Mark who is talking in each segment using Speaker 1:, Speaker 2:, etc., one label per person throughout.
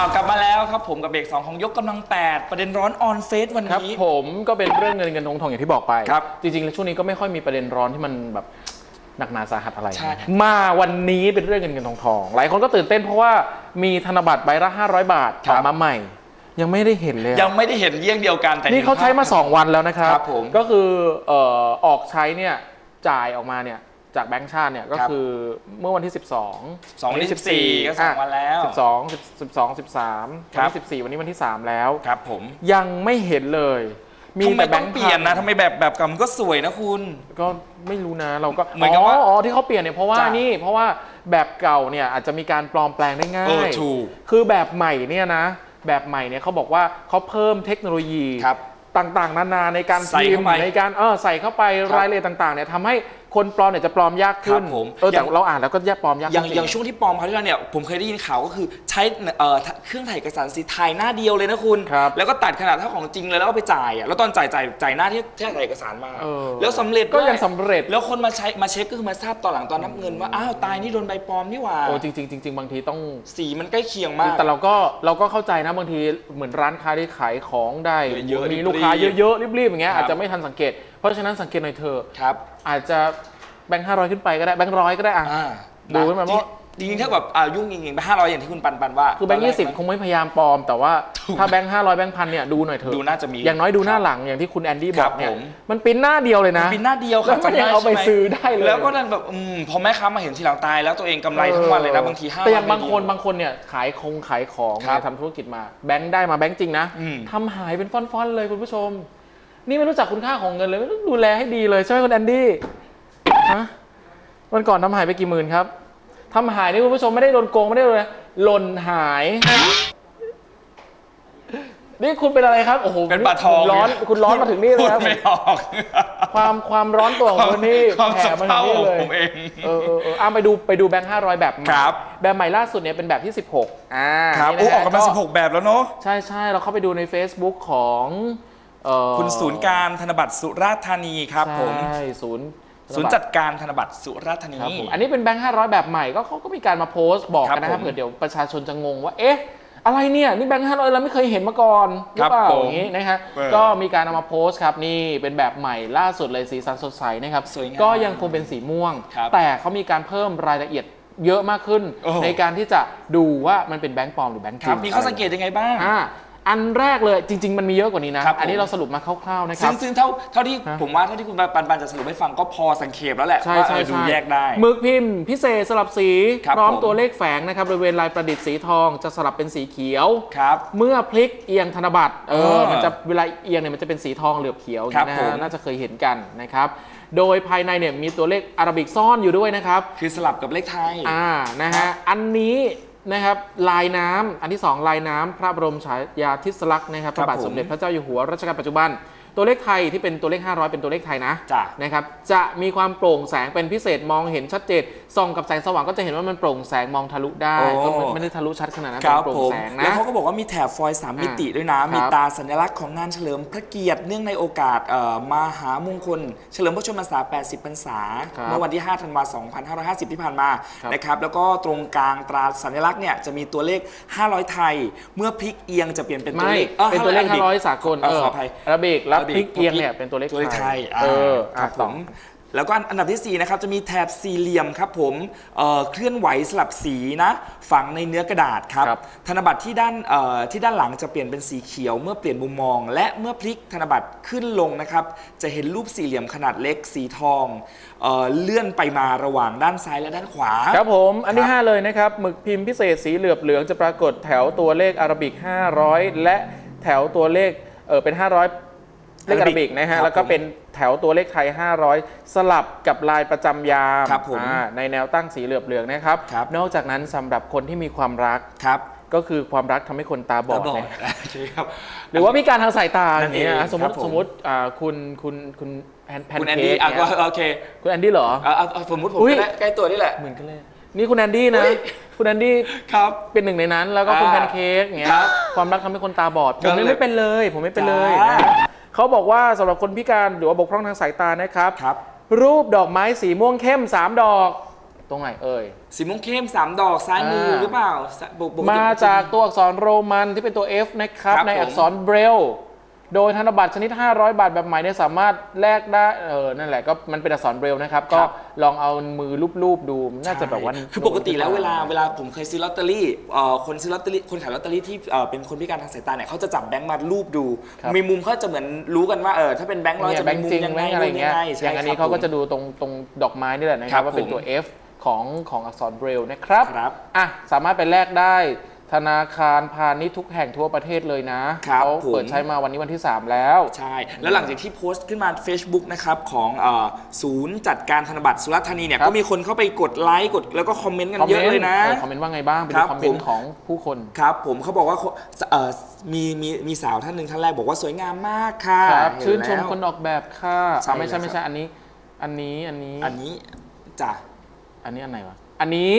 Speaker 1: แล้วครับผมกับเบรกสองของยกกำลัง 8 ประเด็นร้อนออนเฟสวัน
Speaker 2: ครับ
Speaker 1: นี้
Speaker 2: ผมก็เป็นเรื่องเงินเงินทองทองอย่างที่บอกไป
Speaker 1: ครับ
Speaker 2: จริงๆแล้วช่วงนี้ก็ไม่ค่อยมีประเด็นร้อนที่มันแบบหนักหนาสาหัสอะไร
Speaker 1: ใช่
Speaker 2: มาวันนี้เป็นเรื่องเงินเงินทองทองหลายคนก็ตื่นเต้นเพราะว่ามีธนบัตรใบละ500 บาท
Speaker 1: ครั
Speaker 2: อบอกมาใหม่ ยังไม่ได้เห็นเลยอะ
Speaker 1: ยังไม่ได้เห็นเยี่ยงเดียวกันแต่
Speaker 2: นี่เขาใช้มา 2 วันแล้วนะครับ
Speaker 1: ครับผม
Speaker 2: ก็คือเอ่อออกใช้เนี่ยจ่ายออกมาเนี่ย จากแบงก์ชาติเนี่ยก็
Speaker 1: ครับ
Speaker 2: คือเมื่อวันที่ 12
Speaker 1: สองวันที่14ก็สองวันแล้ว
Speaker 2: 12 12 13
Speaker 1: ครั
Speaker 2: วัน
Speaker 1: บ
Speaker 2: ที่14 วันนี้วันที่ 3 แล้ว
Speaker 1: ครับผม
Speaker 2: ยังไม่เห็นเลยมี
Speaker 1: ทำไม
Speaker 2: แต่แบ
Speaker 1: ต้องง
Speaker 2: ค์
Speaker 1: เปลี่ยนนะ
Speaker 2: พั
Speaker 1: ทำไมแบบแบบกำก็สวยนะคุณ
Speaker 2: ก็ไม่รู้นะเราก็
Speaker 1: เหมือนกับว่า
Speaker 2: อ๋อที่เขาเปลี่ยนเนี่ยเพราะว่า
Speaker 1: จ้ะ
Speaker 2: นี่เพราะว่าแบบเก่าเนี่ยอาจจะมีการปลอมแปลงได้ง่า
Speaker 1: เออยถูก
Speaker 2: คือแบบใหม่เนี่ยนะ แบบใหม่เนี่ยเขาบอกว่าเขาเพิ่มเทคโนโลยี
Speaker 1: ครับ
Speaker 2: ต่างๆ นานาในการ
Speaker 1: ใส่
Speaker 2: พิม
Speaker 1: เข้า
Speaker 2: พ์
Speaker 1: ไป
Speaker 2: ในการเออใส่เข้าไป
Speaker 1: ครับ
Speaker 2: รายละเอียดต่างๆเนี่ยทำให้ คนปลอมเนี่ยจะปลอมยากขึ้น
Speaker 1: ครับผม
Speaker 2: เออแต่
Speaker 1: อย่าง
Speaker 2: เราอ่านแล้วก็แยกปลอมยาก
Speaker 1: อย่าง
Speaker 2: จริ
Speaker 1: อย่างช่วงที่ปลอมเขาวที่แล้วเนี่ยผมเคยได้ยินข่าวก็คือใช้เอ่อเครื่องถ่ายเอกสารสีถ่ายหน้าเดียวเลยนะคุณ
Speaker 2: ครับ
Speaker 1: แล้วก็ตัดขนาดเท่าของจริงเลยแล้วก็ไปจ่ายอะแล้วตอนจ่ายจ่ายจ่ายหน้าที่ที่ถ่ายเอกสารมา
Speaker 2: เออ
Speaker 1: แล้วสำเร็จ
Speaker 2: ก็
Speaker 1: ด้วย
Speaker 2: ยังสำเร็จ
Speaker 1: แล้วคนมาใช้มาเช็คก็คือมาทราบตอนหลังตอนนับเงินว่าอ้าวตายนี่โดนใบปลอมนี่หว่า
Speaker 2: โอ้จริงๆจริงๆบางทีต้อง
Speaker 1: สีมันใกล้เคียงมาก
Speaker 2: แต่เราก็เราก็เข้าใจนะบางทีเหมือนร้านค้าที่ขายของได้
Speaker 1: เยอะๆ
Speaker 2: มี
Speaker 1: รีบๆ
Speaker 2: ลูกค้าเยอะๆรีบๆอย่างเงี้ย
Speaker 1: ครับ
Speaker 2: อาจจะไม่ทันสังเกตเพราะฉะนั้นสังเกตหน่อยเถอะ
Speaker 1: ครับ
Speaker 2: อาจจะแบงค์ห้าร้อยขึ้นไปก็ได้แบงค์ร้อยก็ได้อะ
Speaker 1: อ่า
Speaker 2: ดูขึ้นมาว่า
Speaker 1: จริงๆถ้าแบบอ่ายุ่งจริงๆไปห้าร้อยอย่างที่คุณปันปันว่า
Speaker 2: คือแบงค์ยี่สิบคงไม่พยายามปลอม แต่ว่า
Speaker 1: ถูก
Speaker 2: ถ้าแบงค์ห้าร้อยแบงค์พันเนี่ยดูหน่อยเถอะ
Speaker 1: ดูน่าจะมี
Speaker 2: อย่างน้อยดูหน้า
Speaker 1: ครับ
Speaker 2: หลังอย่างที่คุณแอนดี้บ
Speaker 1: ครั
Speaker 2: อบกเนี่ย
Speaker 1: ผม
Speaker 2: มันปริ้นหน้าเดียวเลยนะ
Speaker 1: บินหน้าเดียว
Speaker 2: แล้วมันยังเอาไป
Speaker 1: จำด้ใช่หม
Speaker 2: ซื้อได้เลย
Speaker 1: แล้วก็นั่นแบบอืมพอแม่ค้ามาเห็นทีหลังตายแล้วตัวเองกำไรทั้งวันเลยนะบางทีห้า
Speaker 2: แต่อย่าง
Speaker 1: ร้
Speaker 2: บางคน
Speaker 1: ไม่ดี
Speaker 2: บางคนเนี่ยขายคงขายของ
Speaker 1: ครับ
Speaker 2: เนี่ยทำธุรกิจมา แบงค์ได้มาแบงค์จริงนะ
Speaker 1: อืม
Speaker 2: ทำหายเป็นฟ่อนๆเลยคุณผู้ชม นี่ไม่รู้จักคุณค่าของเงินเลยไม่ต้องดูแลให้ดีเลยใช่ไหมคุณแอนดี้ฮะวันก่อนทำหายไปกี่หมื่นครับทำหายนี่คุณผู้ชมไม่ได้โดนโกงไม่ได้โดนอะไรหล่นหาย นี่คุณเป็นอะไรครับโอ้โห
Speaker 1: เป็นปลาทอง
Speaker 2: คุณร้อนคุณร้อนมาถึงนี่เลย
Speaker 1: พูด
Speaker 2: ครับ
Speaker 1: ไม่ออก
Speaker 2: ความความร้อนตัวของคุณนี่
Speaker 1: ความ
Speaker 2: แผ่
Speaker 1: สะ
Speaker 2: มา
Speaker 1: เพ
Speaker 2: ถึ
Speaker 1: ร่าง
Speaker 2: นี่เลย
Speaker 1: ผมเอง
Speaker 2: เออเออเออเอาไปดูไปดูแบงค์ห้าร้อยแบบใหม่
Speaker 1: ครับ
Speaker 2: แบบใหม่ล่าสุดเนี่ยเป็นแบบที่ 16อ่า
Speaker 1: ครับ
Speaker 2: นี่
Speaker 1: โอ้
Speaker 2: นะฮะ
Speaker 1: ออกกันมา16 แบบแล้วเนาะ
Speaker 2: ใช่ใช่เราเข้าไปดูใน Facebook ของ เอ่อ
Speaker 1: คุณศูนย์การธนบัตรสุราษฎร์ธานีครับผม
Speaker 2: ใช่ศูนย์
Speaker 1: ศูนย์จัดการธนบัตรสุราษฎร์ธานี
Speaker 2: ครับผมอันนี้เป็นแบงค์ห้าร้อยแบบใหม่ก็เขาก็มีการมาโพสต์บอกกันนะค
Speaker 1: ครั
Speaker 2: รับบ
Speaker 1: ผม
Speaker 2: เผื่อเดี๋ยวประชาชนจะงงว่าเอ๊ะ อะไรเนี่ยนี่แบงค์ห้าร้อยเราไม่เคยเห็นมาก่อนหรือเปล่า
Speaker 1: ครับผม
Speaker 2: อย่างนี้นะฮะ
Speaker 1: เออ
Speaker 2: ก็มีการเอามาโพสต์ครับนี่เป็นแบบใหม่ล่าสุดเลยสีสันสดใสนะครับ
Speaker 1: สวยงาม
Speaker 2: ก็ยังคงเป็นสีม่วง
Speaker 1: ครับ
Speaker 2: แต่เขามีการเพิ่มรายละเอียดเยอะมากขึ้น
Speaker 1: โอ้โห
Speaker 2: ในการที่จะดูว่ามันเป็นแบงค์ปลอมหรือแบงค์จ
Speaker 1: ค
Speaker 2: ริ
Speaker 1: รับ
Speaker 2: ง
Speaker 1: มีข้อสังเกตยังไงบ้าง
Speaker 2: อ่า อันแรกเลยจริง ๆ มันมีเยอะกว่านี้นะ
Speaker 1: ครับ
Speaker 2: อันนี้
Speaker 1: ผม
Speaker 2: เราสรุปมาคร่าวๆนะค
Speaker 1: ซึ่
Speaker 2: รั
Speaker 1: ง
Speaker 2: บ
Speaker 1: ซึ่งเท่าเท่าที่
Speaker 2: ฮะ
Speaker 1: ผมว่าเท่าที่คุณปันปันจะสรุปให้ฟังก็พอสังเกตแล้วแหละ
Speaker 2: ใช่
Speaker 1: ว่า
Speaker 2: ใช่
Speaker 1: เออดู
Speaker 2: ใช่
Speaker 1: แยกได้
Speaker 2: หมึกพิมพ์พิเศษสลับสี
Speaker 1: ครับ
Speaker 2: พร้อม
Speaker 1: ผม
Speaker 2: ตัวเลขแฝงนะครับบริเวณลายประดิษฐ์สีทองจะสลับเป็นสีเขียว
Speaker 1: ครับ
Speaker 2: เมื่อพลิกเอียงธนบัตรเอ
Speaker 1: เอ
Speaker 2: อ
Speaker 1: อ
Speaker 2: มันจะเวลาเอียงเนี่ยมันจะเป็นสีทองเหลือบเขียวอย่างนี้
Speaker 1: ครับ
Speaker 2: นะ
Speaker 1: ผม
Speaker 2: ฮะน่าจะเคยเห็นกันนะครับ โดยภายในเนี่ยมีตัวเลขอาราบิกซ่อนอยู่ด้วยนะครับ
Speaker 1: คือสลับกับเลขไทย
Speaker 2: อ่า นะ
Speaker 1: ครั
Speaker 2: ฮะ
Speaker 1: บ
Speaker 2: อันนี้ นะครับลายน้ำอันที่ 2 ลายน้ำพระบรมฉายาธิสลักษณ์นะครับพระบาทสมเด็จพระเจ้าอยู่หัวรัชกาลปัจจุบัน ตัวเลขไทยที่เป็นตัวเลข 500 เป็นตัวเลขไทยนะ
Speaker 1: จ้ะ
Speaker 2: นะครับจะมีความโปร่งแสงเป็นพิเศษมองเห็นชัดเจนส่องกับแสงสว่างก็จะเห็นว่ามันโปร่งแสงมองทะลุได้
Speaker 1: โอ้
Speaker 2: ก็ไม่ไม่ได้ทะลุชัดขนาดนั้น
Speaker 1: ค
Speaker 2: แต่
Speaker 1: รับ
Speaker 2: โปร่
Speaker 1: ผ
Speaker 2: ง
Speaker 1: ม
Speaker 2: แสง
Speaker 1: แล้ว
Speaker 2: นะ
Speaker 1: เขาก็บอกว่ามีแถบฟอยล์สามมิติด้วยนะ
Speaker 2: ครับ
Speaker 1: มีตาสัญลักษณ์ของงานเฉลิมพระเกียรติเนื่องในโอกาสเอ่อมหามงคล เฉลิมพระชนมพรรษา 80 พรรษา
Speaker 2: ครับ
Speaker 1: เมื่อวันที่ 5 ธันวาคม 2550 ที่ผ่านมา
Speaker 2: ครับ
Speaker 1: นะครับ แล้วก็ตรงกลางตราสัญลักษณ์เนี่ยจะมีตัวเลข 500 ไทย เมื่อพลิกเอียงจะเปลี่ยนเป็นตัว
Speaker 2: ไม่
Speaker 1: เลขอ่อ
Speaker 2: เป็นตัวเลข
Speaker 1: 500
Speaker 2: 500 สากล
Speaker 1: เออขออภัย
Speaker 2: อาราบิกแล้ว
Speaker 1: อาราบิก
Speaker 2: พลิกเอียงเนี่ยเป็นตัวเลข
Speaker 1: ตัวเลขไทย
Speaker 2: เออ
Speaker 1: ครั
Speaker 2: อะ
Speaker 1: บผ
Speaker 2: ต่อ
Speaker 1: มแล้วก็อันดับทีสี่ 4 นะครับ จะมีแถบสี่เหลี่ยมครับผมเอ่อเคลื่อนไหวสลับสีนะฝังในเนื้อกระดาษครับ
Speaker 2: ครับ
Speaker 1: ธนบัตรที่ด้านเอ่อที่ด้านหลังจะเปลี่ยนเป็นสีเขียว เมื่อเปลี่ยนมุมมอง และเมื่อพลิกธนบัตรขึ้นลงนะครับ จะเห็นรูปสี่เหลี่ยมขนาดเล็กสีทองเอ่อเลื่อนไปมาระหว่างด้านซ้ายและด้านขวา
Speaker 2: ครับผมอันที่
Speaker 1: ครับ
Speaker 2: 5เลยนะครับหมึกพิมพ์พิเศษสีเหลือบเหลืองจะปรากฏแถวตัวเลขอาราบิก 500 และแถวตัวเลขเออเป็น 500 เลขอาราบิกนะ
Speaker 1: ครั
Speaker 2: ฮะ
Speaker 1: บ
Speaker 2: แล้วก็เป็นแถวตัวเลขไทย 500 สลับกับลายประจำยาม
Speaker 1: ครับผม
Speaker 2: อ่าในแนวตั้งสีเหลือบเหลืองนะครับ
Speaker 1: ครับ
Speaker 2: นอกจากนั้นสำหรับคนที่มีความรัก
Speaker 1: ครับ
Speaker 2: ก็คือความรักทำให้คนตาบอด
Speaker 1: ตาบอด
Speaker 2: นะ
Speaker 1: โอเคครับ
Speaker 2: หรือว่าพิการทางสายตา
Speaker 1: นั่
Speaker 2: อนย่างเงี้ย
Speaker 1: เอง
Speaker 2: นะสมมติ
Speaker 1: ครับผม
Speaker 2: สมมติอ่าคุณคุณคุณแพนแพน
Speaker 1: คุณแอน
Speaker 2: เค้
Speaker 1: ดี้
Speaker 2: ก
Speaker 1: อะ
Speaker 2: เนี่ย
Speaker 1: ก็โอเค
Speaker 2: คุณแอนดี้เหรอ
Speaker 1: เอาเอาเอาสมมติผม
Speaker 2: อุ๊ย
Speaker 1: ก็ได้ใกล้ตัวนี่แหละ
Speaker 2: เหมือนกันเลย นี่คุณแอนดี้นะ
Speaker 1: อุ๊ย
Speaker 2: คุณแอนดี้
Speaker 1: ครับ
Speaker 2: เป็นหนึ่งในนั้น แล้วก็คุณ
Speaker 1: อ่า
Speaker 2: แพนเค้กอย่างเงี้ย
Speaker 1: ครับ
Speaker 2: ความรักทำให้คนตาบอดผ
Speaker 1: ก็
Speaker 2: ม
Speaker 1: เลย
Speaker 2: ไม่เป็นเลย ผมไม่เป็นเลย
Speaker 1: จ้า
Speaker 2: นะ เขาบอกว่าสำหรับคนพิการหรือว่าบกพร่องทางสายตานะครับ
Speaker 1: ครับ
Speaker 2: รูปดอกไม้สีม่วงเข้ม 3 ดอก ตรงไหนเอ่ย
Speaker 1: สีม่วงเข้มสามดอกซ้ายมือ
Speaker 2: อ่า
Speaker 1: หรือเปล่าปกติ
Speaker 2: มาจากตัวอักษรโรมันที่เป็นตัว F นะครับ
Speaker 1: ครับ
Speaker 2: ใน
Speaker 1: ผม
Speaker 2: อักษรเบรล โดยธนบัตรชนิด 500 บาทแบบใหม่เนี่ยสามารถแลกได้เออนั่นแหละก็มันเป็นอักษรเบรลนะครับ ก็ลองเอามือลูบๆดูน่าจะแบบว่า
Speaker 1: คือปกติแล้วเวลาเวลาผมเคยซื้อลอตเตอรี่เอ่อคนซื้อลอตเตอรี่คนขายลอตเตอรี่ที่เอ่อเป็นคนพิการทางสายตาเนี่ยเขาจะจับแบงค์มารูปดู
Speaker 2: ครับ
Speaker 1: มีมุมเขาจะเหมือนรู้กันว่าเออถ้าเป็นแบงค์ร้อย
Speaker 2: เนี่ย
Speaker 1: จะ
Speaker 2: แบ
Speaker 1: เป็
Speaker 2: ง
Speaker 1: น
Speaker 2: ค์
Speaker 1: มุม
Speaker 2: จริง
Speaker 1: ยัง
Speaker 2: แบ
Speaker 1: ไง
Speaker 2: งค์อะไรเงี้ย
Speaker 1: ใช่
Speaker 2: อย่างอันนี้
Speaker 1: ครับ
Speaker 2: เขาก็
Speaker 1: ผม
Speaker 2: จะดูตรงตรงดอกไม้นี่แหละนะค
Speaker 1: ครั
Speaker 2: รับบว่าเป็นตัว
Speaker 1: ผม
Speaker 2: F ของของอักษรเบรลนะครับ
Speaker 1: ครับ
Speaker 2: อะสามารถไปแลกได้ ธนาคารพาณิชย์ทุกแห่งทั่วประเทศเลยนะครับเขาเปิด
Speaker 1: ผม
Speaker 2: ใช้มาวันนี้วันที่ 3 แล้ว
Speaker 1: ใช่ แล้วหลังจากที่โพสต์ขึ้นมา Facebook นะครับของเอ่อศูนย์จัดการธนบัตรสุราษฎร์ธานีเนี่ย
Speaker 2: ครับ
Speaker 1: ก็มีคนเข้าไปกดไลค์กดแล้วก็คอมเมนต์กันเยอะเลยนะ
Speaker 2: คอมเมนต์ว่าไงบ้าง เป็น
Speaker 1: ครับ
Speaker 2: คอมเมน
Speaker 1: ผม
Speaker 2: ต์ของผู้คน
Speaker 1: ครับผมเขาบอกว่าเอ่อมีมีมีสาวท่านหนึ่งท่านแรกบอกว่าสวยงามมากค่ะ
Speaker 2: ครับ
Speaker 1: เห็
Speaker 2: ชื่นชม
Speaker 1: แล้ว
Speaker 2: คนออกแบบค่ะ
Speaker 1: ใช่
Speaker 2: อะไม่ใช่
Speaker 1: แล้ว
Speaker 2: ไม่ใช่อันนี้ อันนี้อันนี้
Speaker 1: อันนี้จ้ะ
Speaker 2: อันนี้อันไหนวะ อันนี้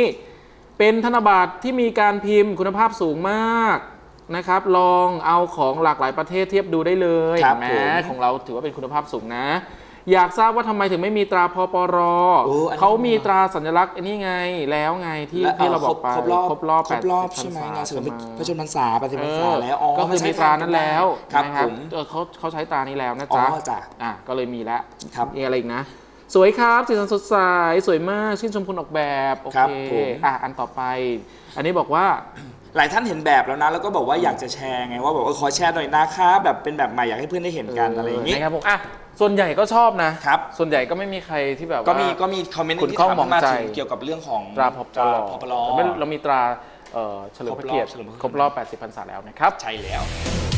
Speaker 2: เป็นธนบัตรที่มีการพิมพ์คุณภาพสูงมากนะครับ ลองเอาของหลากหลายประเทศเทียบดูได้เลย
Speaker 1: ครับ
Speaker 2: แหม
Speaker 1: ผม
Speaker 2: ของเราถือว่าเป็นคุณภาพสูงนะ อยากทราบว่าทำไมถึงไม่มีตราพปร
Speaker 1: โอ้อันนี้
Speaker 2: เขามีตราสัญลักษณ์อันนี้ไงแล้วไงที่
Speaker 1: และ
Speaker 2: ที่เราบอกไป
Speaker 1: ครบรอบ
Speaker 2: ครบรอบ
Speaker 1: ครบรอบ
Speaker 2: 80
Speaker 1: ใช่ไหม
Speaker 2: พรรษ
Speaker 1: งานเฉลิม
Speaker 2: ใช่ไห
Speaker 1: พระชนมพรรษาปฏิพรรษา
Speaker 2: เออ
Speaker 1: แล้วอ๋อ
Speaker 2: ก็คือ
Speaker 1: ใช้
Speaker 2: มีตรานั้นแล้ว
Speaker 1: ครับ
Speaker 2: นะ
Speaker 1: ผม
Speaker 2: เออเขาเขาใช้ตรานี้แล้วนะ
Speaker 1: อ๋อ
Speaker 2: จ๊ะ
Speaker 1: จ้ะ
Speaker 2: อะก็เลยมีแล้ว
Speaker 1: ครับ
Speaker 2: มีอะไรอีกนะ สวยครับสีสันสดใสสวยมากชื่นชมคนออกแบบโอ
Speaker 1: ครั
Speaker 2: เค
Speaker 1: บผม
Speaker 2: อะอันต่อไป อันนี้บอกว่า
Speaker 1: หลายท่านเห็นแบบแล้วนะ แล้วก็บอกว่าอยากจะแชร์ไงว่าแบบเออขอแชร์หน่อยนะคะแบบเป็นแบบใหม่อยากให้เพื่อนได้เห็นกันอะไรอย่างนี้
Speaker 2: นะครับผมอะส่วนใหญ่ก็ชอบนะครับ ส่วนใหญ่ก็ไม่มีใครที่แบบว่า
Speaker 1: ก็มีก็มีคอมเมนต์
Speaker 2: คุณ
Speaker 1: ที่
Speaker 2: ข้อง
Speaker 1: ถาม
Speaker 2: มอง
Speaker 1: มา
Speaker 2: ใจ
Speaker 1: ถึงเกี่ยวกับเรื่องของ
Speaker 2: ตราพบจ
Speaker 1: ต
Speaker 2: ร
Speaker 1: พปล
Speaker 2: แต่ไม่เรามีตราเอ่อเฉลิมพระเกียรติ
Speaker 1: ครบรอบเฉลิมพระเกียรติ
Speaker 2: ครบรอบ 80พรรษาแล้วนะครับ
Speaker 1: ใช่แล้ว
Speaker 2: อ